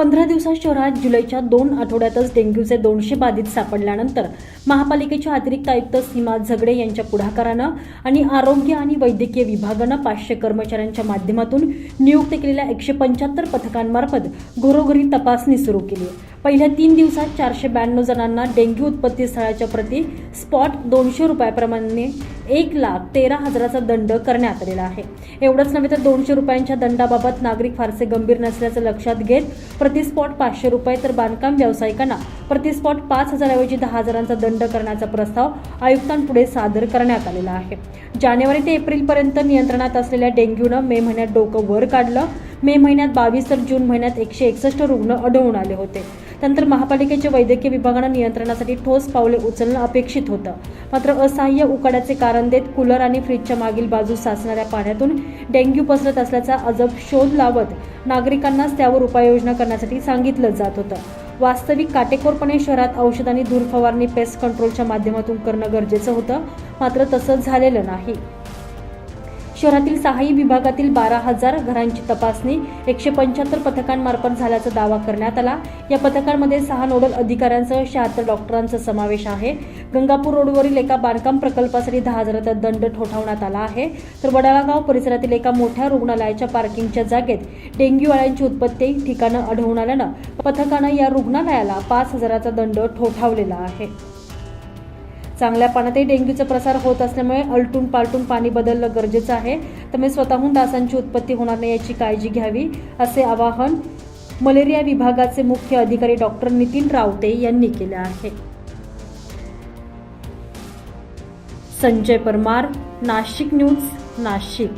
पंधरा दिवसात शहरात जुलैच्या दोन आठवड्यातच डेंग्यूचे दोनशे बाधित सापडल्यानंतर महापालिकेच्या अतिरिक्त आयुक्त सीमा झगडे यांच्या पुढाकारानं आणि आरोग्य आणि वैद्यकीय विभागानं पाचशे कर्मचाऱ्यांच्या माध्यमातून नियुक्त केलेल्या एकशे पंच्याहत्तर पथकांमार्फत घरोघरी तपासणी सुरू केली आहे. पहिल्या तीन दिवसात चारशे ब्याण्णव जणांना डेंग्यू उत्पत्ती स्थळाच्या प्रती स्पॉट दोनशे रुपयाप्रमाणे एक लाख तेरा हजाराचा दंड करण्यात आलेला आहे. एवढंच नव्हे तर दोनशे रुपयांच्या दंडाबाबत नागरिक फारसे गंभीर नसल्याचं लक्षात घेत प्रतिस्पॉट पाचशे रुपये तर बांधकाम व्यावसायिकांना प्रतिस्पॉट पाच हजाराऐवजी दहा हजारांचा दंड करण्याचा प्रस्ताव आयुक्तांपुढे सादर करण्यात आलेला आहे. जानेवारी ते एप्रिलपर्यंत नियंत्रणात असलेल्या डेंग्यूनं मे महिन्यात डोकं वर काढलं. मे महिन्यात बावीस तर जून महिन्यात एकशे एकसष्ट रुग्ण आढळून आले होते. त्यानंतर महापालिकेच्या वैद्यकीय विभागानं नियंत्रणासाठी ठोस पावले उचलणं अपेक्षित होतं. मात्र असहाय्य उकाड्याचे कारण देत कूलर आणि फ्रीजच्या मागील बाजूस साचणाऱ्या पाण्यातून डेंग्यू पसरत असल्याचा अजब शोध लावत नागरिकांनाच त्यावर उपाययोजना करण्यासाठी सांगितलं जात होतं. वास्तविक काटेकोरपणे शहरात औषध आणि धूर फवारणी पेस्ट कंट्रोलच्या माध्यमातून करणं गरजेचं होतं मात्र तसं झालेलं नाही. शहरातील सहाही विभागातील बारा हजार घरांची तपासणी एकशे पंच्याहत्तर पथकांमार्फत झाल्याचा दावा करण्यात आला. या पथकांमध्ये सहा नोडल अधिकाऱ्यांसह शहात्तर डॉक्टरांचा समावेश आहे. गंगापूर रोडवरील एका बांधकाम प्रकल्पासाठी दहा हजाराचा दंड ठोठावण्यात आला आहे. तर वडाळागाव परिसरातील एका मोठ्या रुग्णालयाच्या पार्किंगच्या जागेत डेंग्यू अळ्यांची उत्पत्ती ठिकाणं आढळून आल्यानं पथकानं या रुग्णालयाला पाच हजाराचा दंड ठोठावलेला आहे. चांगल्या पाण्यातही डेंग्यूचा प्रसार होत असल्यामुळे अलटून पालटून पाणी बदलणं गरजेचं आहे. त्यामुळे स्वतःहून डासांची उत्पत्ती होणार नाही याची काळजी घ्यावी असे आवाहन मलेरिया विभागाचे मुख्य अधिकारी डॉक्टर नितीन रावते यांनी केले आहे. संजय परमार नाशिक न्यूज नाशिक.